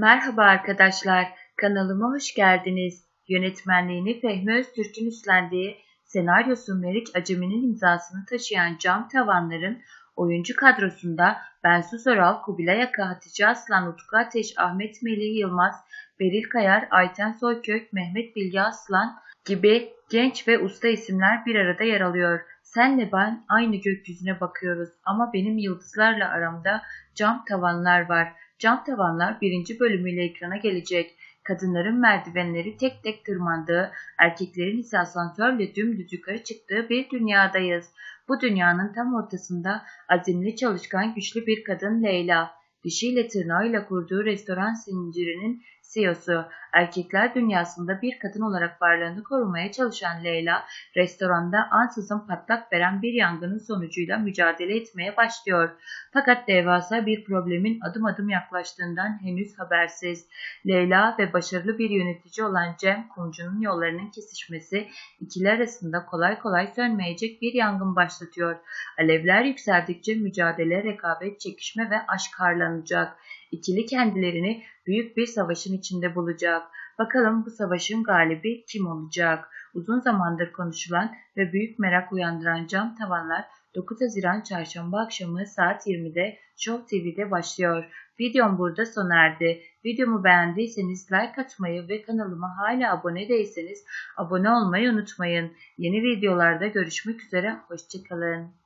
Merhaba arkadaşlar, kanalıma hoş geldiniz. Yönetmenliğini Fehmi Öztürk'ün üstlendiği, senaryosu Meriç Acemi'nin imzasını taşıyan Cam Tavanlar'ın oyuncu kadrosunda Bensu Zoral, Kubilay Aka, Hatice Aslan, Utku Ateş, Ahmet Melih Yılmaz, Beril Kayar, Ayten Soykök, Mehmet Bilge Aslan gibi genç ve usta isimler bir arada yer alıyor. Senle ben aynı gökyüzüne bakıyoruz ama benim yıldızlarla aramda cam tavanlar var. Cam tavanlar birinci bölümüyle ekrana gelecek. Kadınların merdivenleri tek tek tırmandığı, erkeklerin ise asansörle dümdüz yukarı çıktığı bir dünyadayız. Bu dünyanın tam ortasında azimli çalışkan güçlü bir kadın Leyla. Dişiyle tırnağıyla kurduğu restoran zincirinin CEO'su, erkekler dünyasında bir kadın olarak varlığını korumaya çalışan Leyla, restoranda ansızın patlak veren bir yangının sonucuyla mücadele etmeye başlıyor. Fakat devasa bir problemin adım adım yaklaştığından henüz habersiz. Leyla ve başarılı bir yönetici olan Cem Kumcu'nun yollarının kesişmesi ikili arasında kolay kolay sönmeyecek bir yangın başlatıyor. Alevler yükseldikçe mücadele, rekabet, çekişme ve aşk harlanacak. İkili kendilerini büyük bir savaşın içinde bulacak. Bakalım bu savaşın galibi kim olacak? Uzun zamandır konuşulan ve büyük merak uyandıran cam tavanlar 9 Haziran Çarşamba akşamı saat 20'de Show TV'de başlıyor. Videom burada sona erdi. Videomu beğendiyseniz like atmayı ve kanalıma hala abone değilseniz abone olmayı unutmayın. Yeni videolarda görüşmek üzere, hoşçakalın.